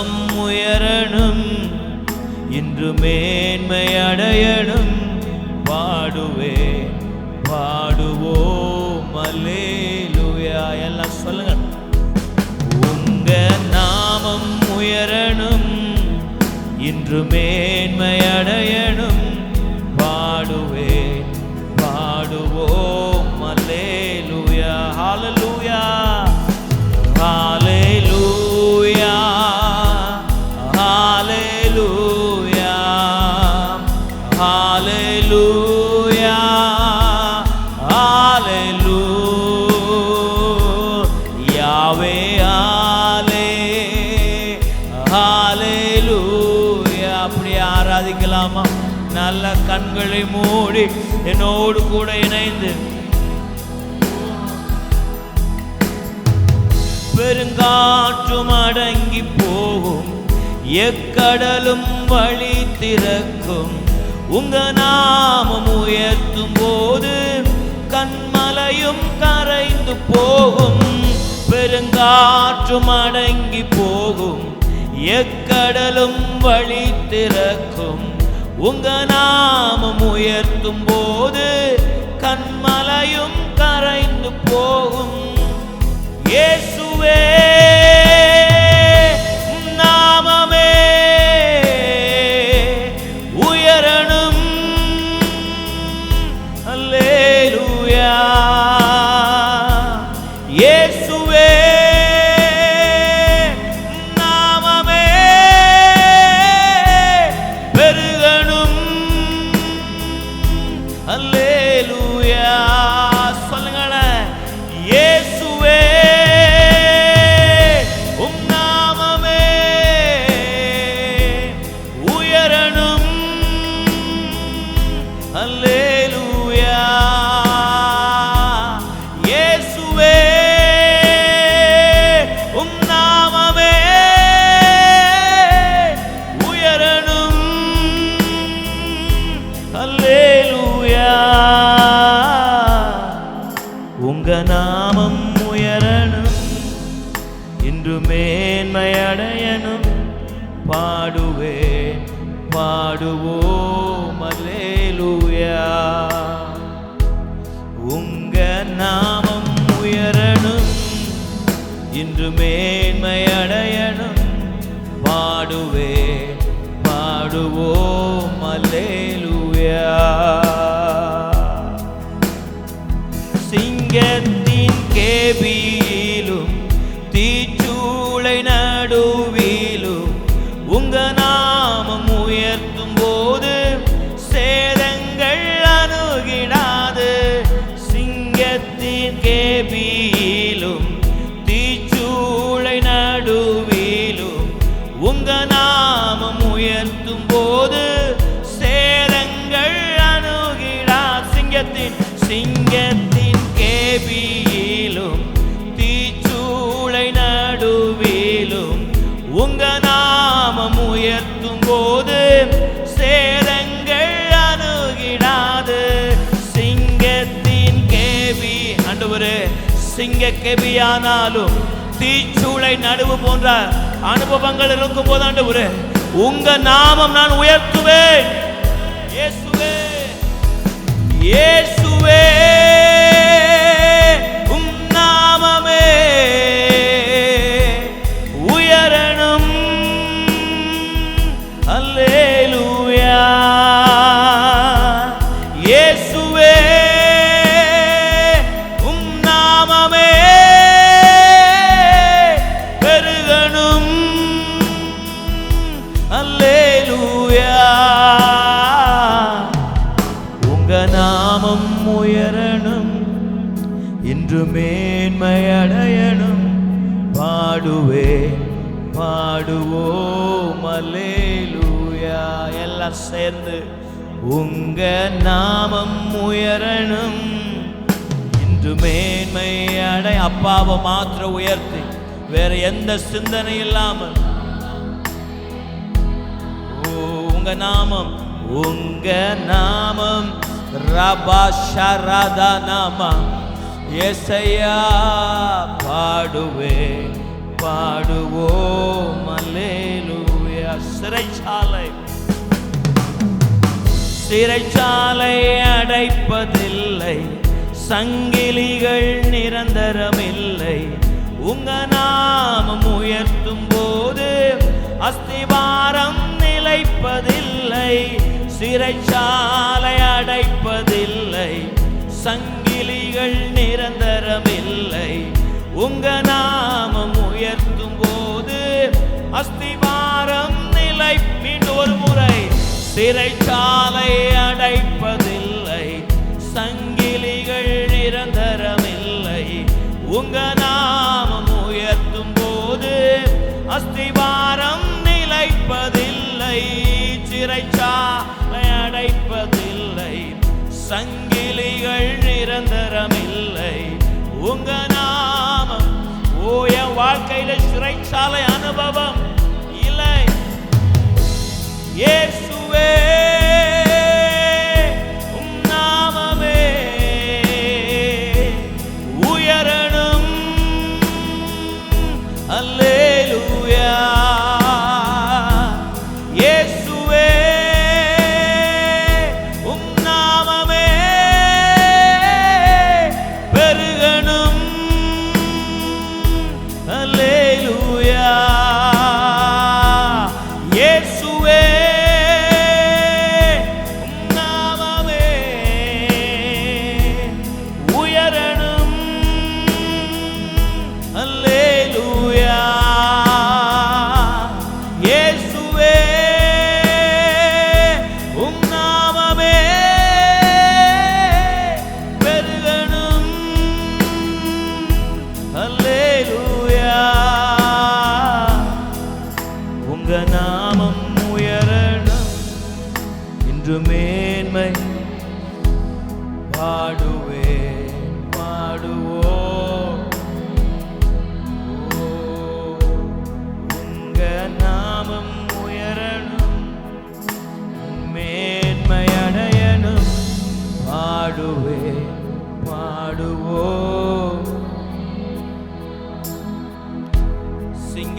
நாமம் உயரணும் இன்று மேன்மை அடையணும் பாடுவே பாடுவோம் அல்லேலூயா. எல்லாம் சொல்லுங்க. உங்க நாமம் உயரணும் இன்று மேன்மை கண்களை மூடி என்னோடு கூட இணைந்து பெருங்காற்றும் அடங்கி போகும். எக்கடலும் வழி திறக்கும். உங்க நாமம் உயர்த்தும் போது கண்மலையும் கரைந்து போகும். பெருங்காற்றும் அடங்கி போகும். எக்கடலும் வழி திறக்கும். உங்க நாமம் உயர்த்தும் போது கண்மலையும் கரைந்து போகும். இயேசுவே கெபியானாலும் தீச்சூளை நடுவு போன்ற அனுபவங்கள் இருக்கும் போது ஆண்டவரே உங்க நாமம் நான் உயர்த்துவேன். இயேசுவே. இயேசுவே. பாடுவே பாடுவோம். அல்லேலூயா. எல்லாம் சேர்ந்து உங்க நாமம் உயரணும். இன்று மேன்மை அடை அப்பாவை மாத்திர உயர்த்தி வேற எந்த சிந்தனை இல்லாமல். உங்க நாமம் உங்க நாமம். ரபா ஷரதா நாமா எசையா பாடுவேன் பாடுவோம். அல்லே சிறைச்சாலை. சிறைச்சாலை அடைப்பதில்லை. சங்கிலிகள் நிரந்தரமில்லை. உங்க நாமம் உயர்த்தும் போது அஸ்திவாரம் நிலைப்பதில்லை. சிறைச்சாலை அடைப்பதில்லை. சங்கிலிகள் நிரந்தரமில்லை. உங்க நாமம் சிறைச்சாலை அடைப்பதில்லை. சங்கிலிகள் நிரந்தரமில்லை. உங்க நாமம் உயர்த்தும் போது அஸ்திவாரம் நிலைப்பதில்லை. சிறைச்சாலை அடைப்பதில்லை. சங்கிலிகள் நிரந்தரமில்லை. உங்க நாமம் ஓ என் வாழ்க்கையில சிறைச்சாலை அனுபவம் இல்லை. இயேசுவே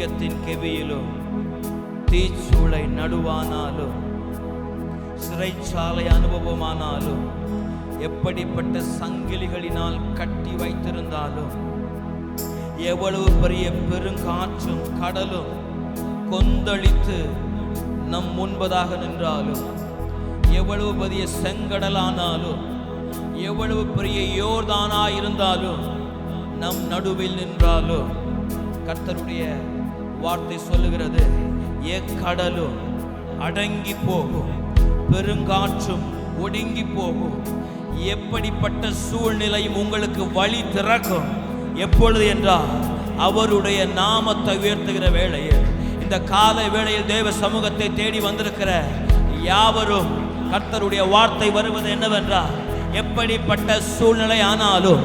சிங்கத்தின் கெவியிலும் தீச்சூளை நடுவானாலும் சிறைச்சாலை அனுபவமானாலும் எப்படிப்பட்ட சங்கிலிகளினால் கட்டி வைத்திருந்தாலும் எவ்வளவு பெரிய பெருங்காற்றும் கடலும் கொந்தளித்து நம் முன்பதாக நின்றாலும் எவ்வளவு பெரிய செங்கடலானாலும் எவ்வளவு பெரிய யோர்தானா இருந்தாலும் நம் நடுவில் நின்றாலும் கர்த்தருடைய வார்த்தை சொல்லுகிறது. கடலும் அடங்கி போகும் பெருங்காற்றும் ஒடுங்கி போகும். எப்படிப்பட்ட சூழ்நிலையும் உங்களுக்கு வழி திறக்கும்? எப்பொழுது என்றால் அவருடைய நாமத்தை உயர்த்துகிற வேளையில். இந்த காலை வேளையில் தேவ சமூகத்தை தேடி வந்திருக்கிற யாவரும் கர்த்தருடைய வார்த்தை வருவது என்னவென்றால் எப்படிப்பட்ட சூழ்நிலை ஆனாலும்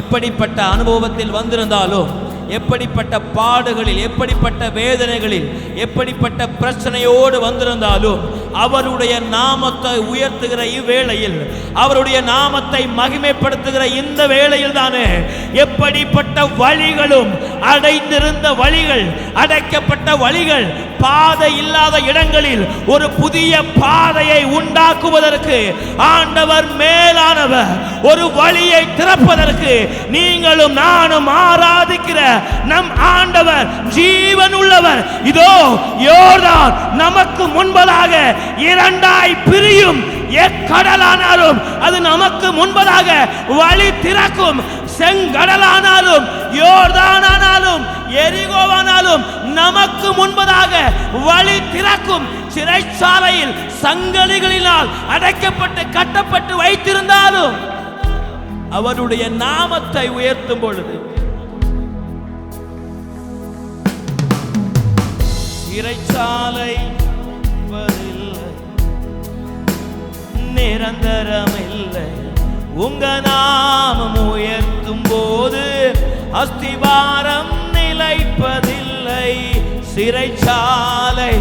எப்படிப்பட்ட அனுபவத்தில் வந்திருந்தாலும் எப்படிப்பட்ட பாடுகளில் எப்படிப்பட்ட வேதனைகளில் எப்படிப்பட்ட பிரச்சனையோடு வந்திருந்தாலும் அவருடைய நாமத்தை உயர்த்துகிற இவ்வேளையில் அவருடைய நாமத்தை மகிமைப்படுத்துகிற இந்த வேளையில் தானே எப்படிப்பட்ட வழிகளும் அடைந்திருந்த வழிகள் அடைக்கப்பட்ட வழிகள் பாதை இல்லாத இடங்களில் ஒரு புதிய பாதையை உண்டாக்குவதற்கு ஆண்டவர் மேலானவர் ஒரு வழியை திறப்பதற்கு நீங்களும் நானும் ஆராதிக்கிற நம் ஆண்டவர் ஜீவன் உள்ளவர் இதோ யோர்தான் நமக்கு முன்பதாக இரண்டாய் பிரியும். எக்கடலானாலும் அது நமக்கு முன்பதாக வழி திறக்கும். செங்கடலானாலும் யோர்தானானாலும் எரிகோவானாலும் நமக்கு முன்பதாக வழி திறக்கும். சிறைச்சாலையில் சங்கலிகளினால் அடைக்கப்பட்டு கட்டப்பட்டு வைத்திருந்தாலும் அவருடைய நாமத்தை உயர்த்தும் பொழுது சிறைச்சாலை நிரந்தரமில்லை. உங்க நாமம் உயர்த்தும் போது அஸ்திவாரம் நிலைப்பதில்லை. சிறைச்சாலை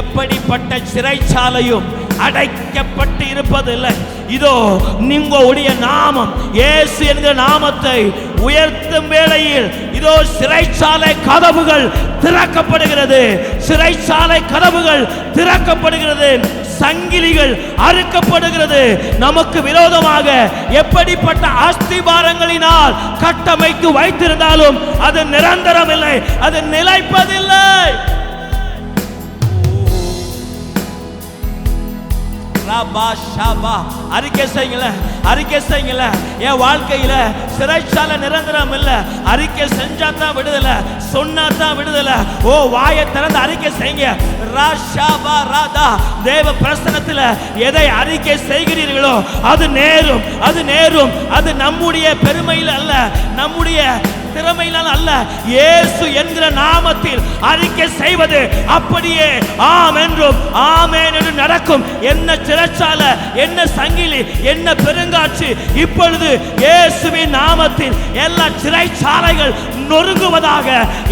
எப்படிப்பட்ட சிறைச்சாலையும் அடைக்கப்பட்டு இருப்பதில்லை இதோ உங்களுடைய நாமம் இயேசு என்கிற நாமத்தை உயர்த்தும் வேளையில் இதோ சிறைச்சாலை கதவுகள் திறக்கப்படுகிறது. சிறைச்சாலை கதவுகள் திறக்கப்படுகிறது. சங்கிலிகள் அறுக்கப்படுகிறது. நமக்கு விரோதமாக எப்படிப்பட்ட அஸ்திபாரங்களினால் கட்டமைத்து வைத்திருந்தாலும் அது நிரந்தரம் இல்லை அது நிலைப்பதில்லை. ரபா ஷபா அறிக்கை செய்யுங்கள அறிக்கை செய்யுங்கள. என் வாழ்க்கையில சிறைச்சாலை நிரந்தரம் இல்ல. அறிக்கை செஞ்சா தான் விடுதலை சொன்னா தான் விடுதலை. ஓ வாயை திறந்து அறிக்கை செய்யுங்க. ராஷாபா ராதா. தேவ பிரசனத்துல எதை அறிக்கை செய்கிறீர்களோ அது நேரும் அது நேரும். அது நம்முடைய பெருமையில் அல்ல நம்முடைய திறமையினால் அல்ல. இயேசு என்கிற நாமத்தில் அறிக்கை செய்வது அப்படியே ஆம் என்றும் ஆமேன் என்று நடக்கும். என்ன சிறைச்சால என்ன சங்கிலி என்ன பெருங்காட்சி இப்பொழுது இயேசுவின் நாமத்தில் எல்லா சிறைச்சாலைகள் நொறுங்குவதாக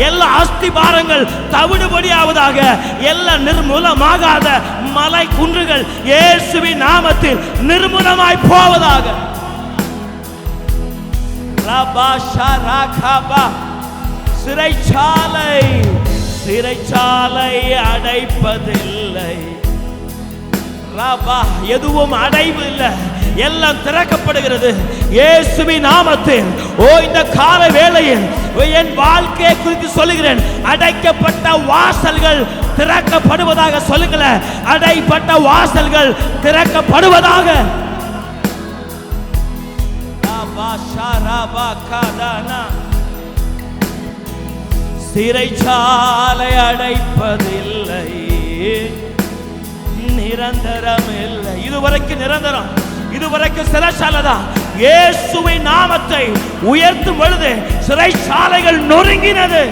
எல்லா அஸ்திபாரங்கள் தவிடுபடியாவதாக எல்லா நிர்மூலமாகாத மலை குன்றுகள் இயேசுவின் நாமத்தில் நிர்மூலமாய் போவதாக. ரபா ஷரகபா சிறைச்சாலை சிறைச்சாலை அடைப்பதில்லை. ரபா எதுவும் அடைவு இல்லை. எல்லாம் திறக்கப்படுகிறது. இயேசுவி நாமத்தில். ஓ இந்த கால வேளையில் என் வாழ்க்கையை குறித்து சொல்லுகிறேன். அடைக்கப்பட்ட வாசல்கள் திறக்கப்படுவதாக சொல்லுங்களேன். அடைப்பட்ட வாசல்கள் திறக்கப்படுவதாக. சிறைச்சாலை அடைப்பதில்லை. நிரந்தரம் இல்லை இதுவரைக்கும் நிரந்தரம். இதுவரைக்கும் சிறைச்சாலை தான் இயேசுவின் நாமத்தை உயர்த்தும் பொழுது சிறைச்சாலைகள் நொறுங்கினது.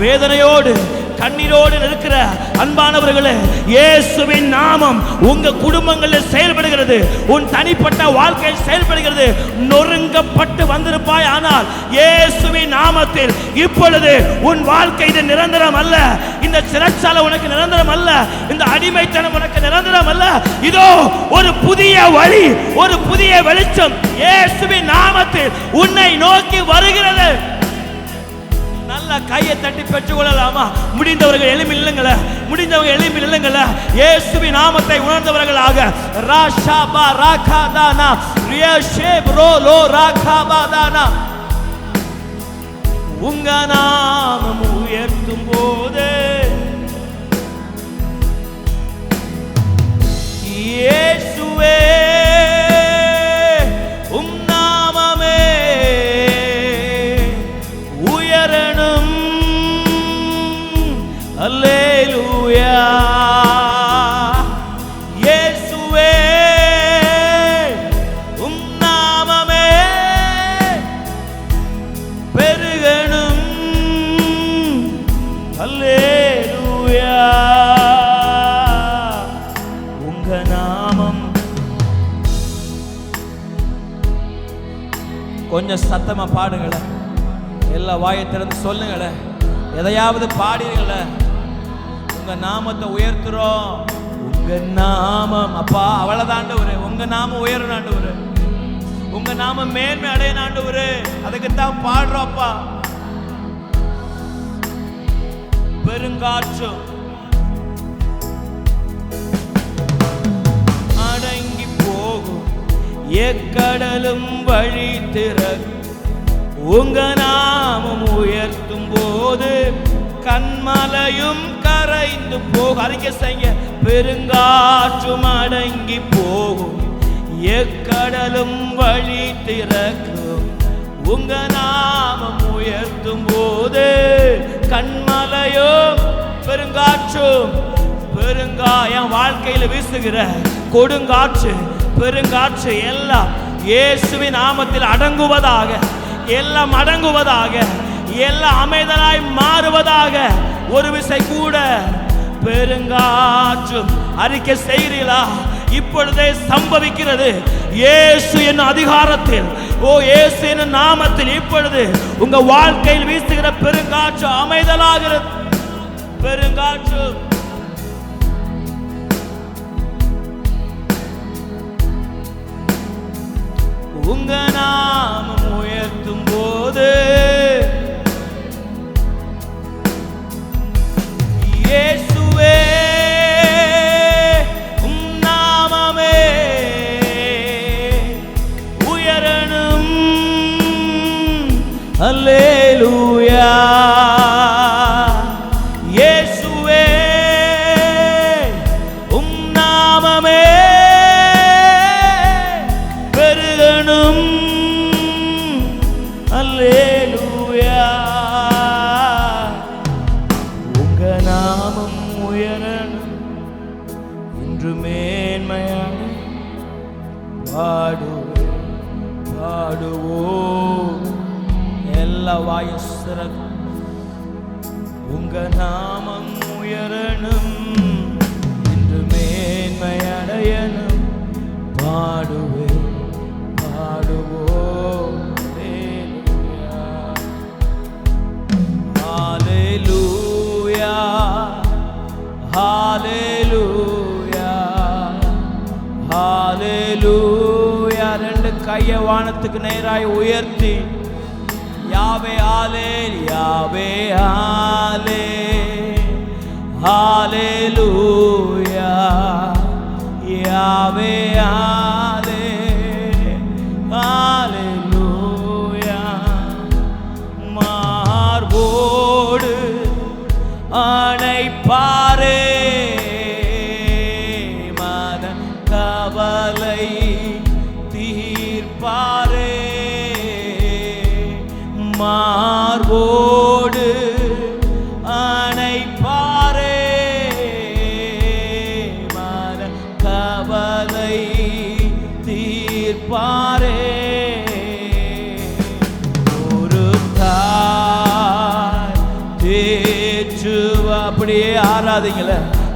வேதனையோடு கண்ணீரோடு இருக்கிற அன்பானவர்களே இயேசுவின் நாமம் உங்க குடும்பங்களில் செயல்படுகிறது. உன் தனிப்பட்ட வாழ்க்கையில் செயல்படுகிறது. நொறுங்கப்பட்டு வந்திருப்பாய் ஆனால் இயேசுவின் நாமத்தில் இப்பொழுது உன் வாழ்க்கை இது நிரந்தரம் அல்ல. இந்த சிறைச்சாலை உனக்கு நிரந்தரம் அல்ல. இந்த அடிமைத்தனம் உனக்கு நிரந்தரம் அல்ல. இதோ ஒரு புதிய வழி ஒரு புதிய வெளிச்சம் இயேசுவின் நாமத்தில் உன்னை நோக்கி வருகிறது. நல்லா கையை தட்டி பெற்றுக் கொள்ளலாமா முடிந்தவர்கள் எளிமை இல்லைங்கள. முடிந்தவங்க எளிமை இல்லைங்கள. இயேசுவி நாமத்தை உணர்ந்தவர்களாக. ராஷாபா ராகாதானா ரியஷே ப்ரோ லோ ராகாபாதானா உங்க நாம கொஞ்சம் சத்தமா பாடுங்களேன் எல்லா வாயை திறந்து சொல்லுங்களேன் எதையாவது பாடுங்கள. உங்க நாமத்தை உயர்த்துறோம். உங்க நாமம் அப்பா அவ்வளவுதாண்டவரு. உங்க நாமம் உயரணும் ஒரு உங்க நாமம் மேன்மை அடையனாண்டு ஒரு அதுக்குத்தான் பாடுறோம் அப்பா. பெருங்காற்று. எக்கடலும் வழி திறக்கும் உங்க நாமம் உயர்த்தும் போது கண்மலையும் கரைந்து போக அறிக்கை செய்ய பெருங்காற்றும் அடங்கி போகும். எக்கடலும் வழி திறக்கும். உங்க நாமம் உயர்த்தும் போது கண்மலையும் பெருங்காற்றும் பெருங்காயம் வாழ்க்கையில் வீசுகிற கொடுங்காற்று பெருங்காற்று எல்லாம் இயேசுவின் நாமத்தில் அடங்குவதாக எல்லாம் அடங்குவதாக எல்லாம் அமைதலாய் மாறுவதாக ஒரு விசை கூட பெருங்காற்றும் அறிக்கை செய்கிறீர்களா? இப்பொழுதே சம்பவிக்கிறது. இயேசு என்னும் அதிகாரத்தில் ஓ இயேசு என்னும் நாமத்தில் இப்பொழுது உங்க வாழ்க்கையில் வீசுகிற பெருங்காற்று அமைதலாகிறது. பெருங்காற்று உங்க நாமம் உயர்த்தும் போது பாடுவே பாடுவோம் எல்லா வாயசுரம் உங்க நாமம் உயரணும் இன்று மேன்மையடையணும் பாடுவே பாடுவோம் ஹalleluya ஹalleluya கையை வானத்துக்கு நேராய் உயர்த்தி யாவே ஆலே யாவே ஆலே ஆலே லூயா யாவே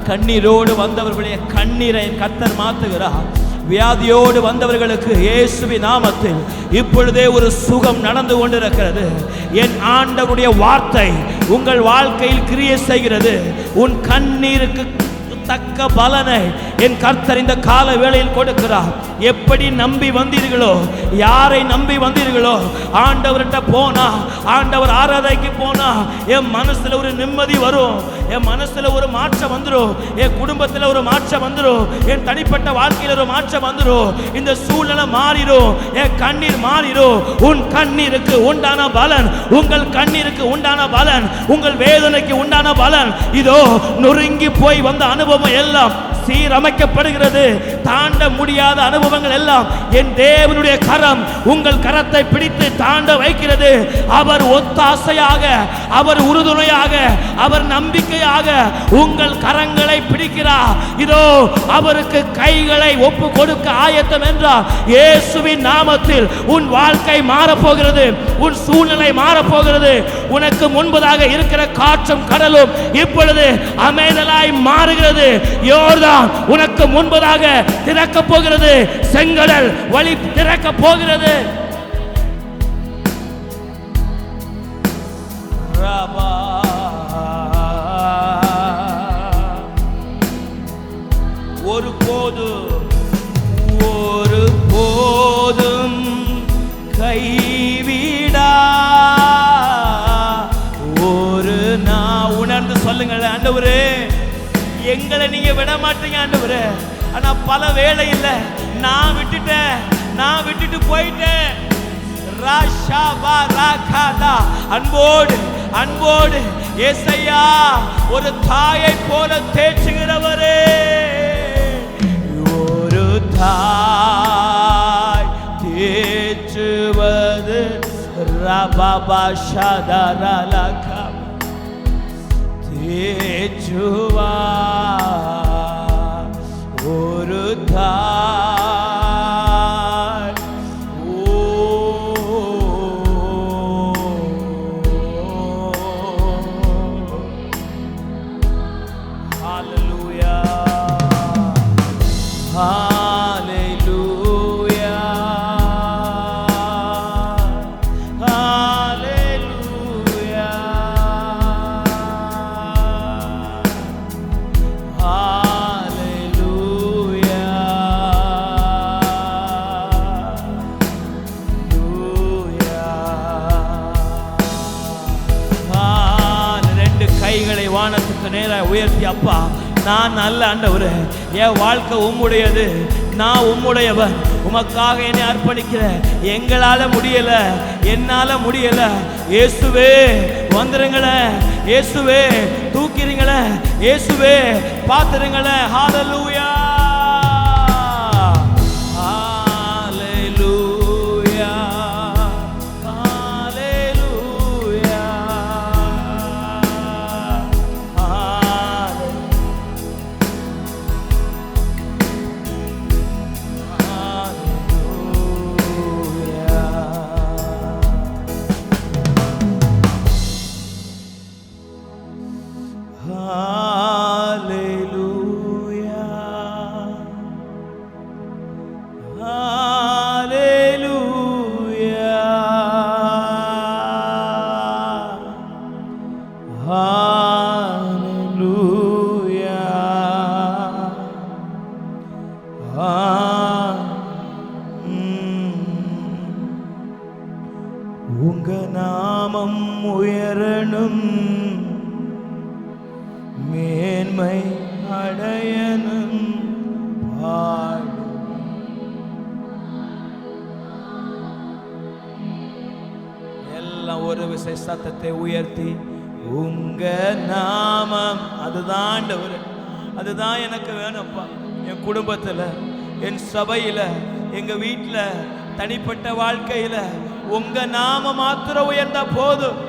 கண்ணீரோடு வந்தவர்களுடைய கண்ணீரை கத்தர் மாத்துகிறார் வியாதியோடு வந்தவர்களுக்கு இயேசுவி நாமத்தில் இப்பொழுதே ஒரு சுகம் நடந்து கொண்டிருக்கிறது. என் ஆண்டவருடைய வார்த்தை உங்கள் வாழ்க்கையில் கிரியை செய்கிறது. உன் கண்ணீருக்கு தக்க பலனை என் கர்த்தர் இந்த கால வேளையில் கொடுக்கிறார். எப்படி நம்பி வந்தீர்களோ யாரை நம்பி வந்தீர்களோ ஆண்டவர்கிட்ட போனா ஆண்டவர் ஆராதைக்கு போனா என் மனசுல ஒரு நிம்மதி வரும். என் மனசுல ஒரு மாற்றம் வந்துடும் என் குடும்பத்துல ஒரு மாற்றம் வந்துடும் என் தனிப்பட்ட வாழ்க்கையில ஒரு மாற்றம் வந்துடும் இந்த சூழ்நிலை மாறிடும். என் கண்ணீர் மாறிடும். உன் கண்ணீருக்கு உண்டான பலன் உங்கள் கண்ணீருக்கு உண்டான பலன் உங்கள் வேதனைக்கு உண்டான பலன். இதோ நொறுங்கி போய் வந்த அனுபவம் எல்லாம் சீரமைக்கப்படுகிறது. தாண்ட முடியாத அனுபவங்கள் எல்லாம் என் தேவனுடைய கரம் உங்கள் கரத்தை பிடித்து தாண்ட வைக்கிறது. அவர் ஒத்தாசையாக அவர் உறுதுணையாக அவர் நம்பிக்கையாக உங்கள் கரங்களை பிடிக்கிறார். இதோ அவருக்கு கைகளை ஒப்பு கொடுக்க ஆயத்தம் என்றார் இயேசுவின் நாமத்தில் உன் வாழ்க்கை மாறப்போகிறது உன் சூழ்நிலை மாறப்போகிறது. உனக்கு முன்பதாக இருக்கிற காற்றும் கடலும் இப்பொழுது அமைதலாய் மாறுகிறது. யோர்தான் உனக்கு முன்பதாக திறக்க போகிறது. செங்கடல் வழி திறக்க போகிறது. ரபா. ஒரு ஆண்டவரே எங்களை நீங்க விட மாட்டீங்க ஆண்டவரே. ஆனா பல வேலை இல்ல. நான் விட்டுட்டேன். நான் விட்டுட்டு போயிட்டேன். அன்போடு அன்போடு ஏசையா ஒரு தாயை போல தேற்றுகிறவரே. ஒரு தாய் தேற்றுவது ரபாபா ஷதரலகா ஏச்சுவா நான் நல்ல ஆண்டவர். என் வாழ்க்கை உம்முடையது. நான் உம்முடையவன் உமக்காக என்னை அர்ப்பணிக்கிறேன் எங்களால் முடியல. என்னால் முடியல. இயேசுவே வந்துருங்களேன் இயேசுவே தூக்கிறீங்களேன் இயேசுவே பார்த்துருங்களேன் ஹalleluya சத்தத்தை உயர்த்தி உங்க நாமம் அதுதான் அதுதான் எனக்கு வேணும்ப்பா. என் குடும்பத்தில் என் சபையில் எங்கள் வீட்டில் தனிப்பட்ட வாழ்க்கையில உங்க நாம மாத்திரம் உயர்ந்தா போதும்.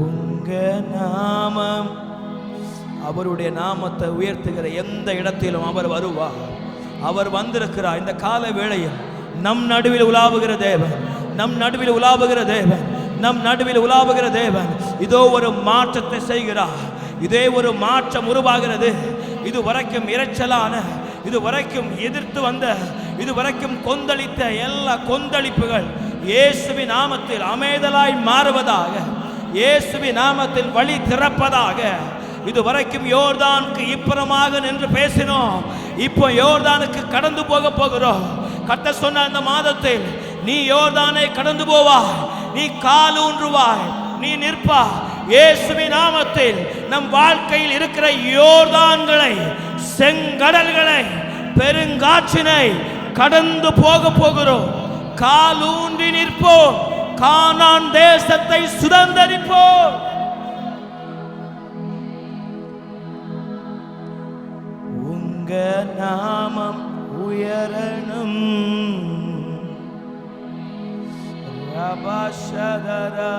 உங்க நாமம். அவருடைய நாமத்தை உயர்த்துகிற எந்த இடத்திலும் அவர் வருவார். அவர் வந்திருக்கிறார். இந்த கால வேளையில் நம் நடுவில் உலாவுகிற தேவன் நம் நடுவில் உலாவுகிற தேவன் நம் நடுவில் உலாவுகிற தேவன். இதோ ஒரு மாற்றத்தை செய்கிறார். இதே ஒரு மாற்றம் உருவாகிறது. இது வரைக்கும் இரைச்சலான இது வரைக்கும் எதிர்த்து வந்த இது வரைக்கும் கொந்தளித்த எல்லா கொந்தளிப்புகள் இயேசுவி நாமத்தில் அமைதலாய் மாறுவதாக இயேசுவி நாமத்தில் வழி திறப்பதாக. இது வரைக்கும் யோர்தானுக்கு இப்புறமாக நின்று பேசினோம். இப்போ யோர்தானுக்கு கடந்து போக போகிறோம். கட்ட சொன்ன அந்த மாதத்தில் நீ யோர்தானை கடந்து போவாய். நீ காலூன்றுவாய் நீ நிற்பா. இயேசுவி நாமத்தில் நம் வாழ்க்கையில் இருக்கிற யோர்தான்களை செங்கடல்களை பெருங்காற்றினை கடந்து போக போகிறோம். காலூன்றி நிற்போம். கானான் தேசத்தை சுதந்தரிப்போம். உங்க நாமம் உயரணும். Rabashadara.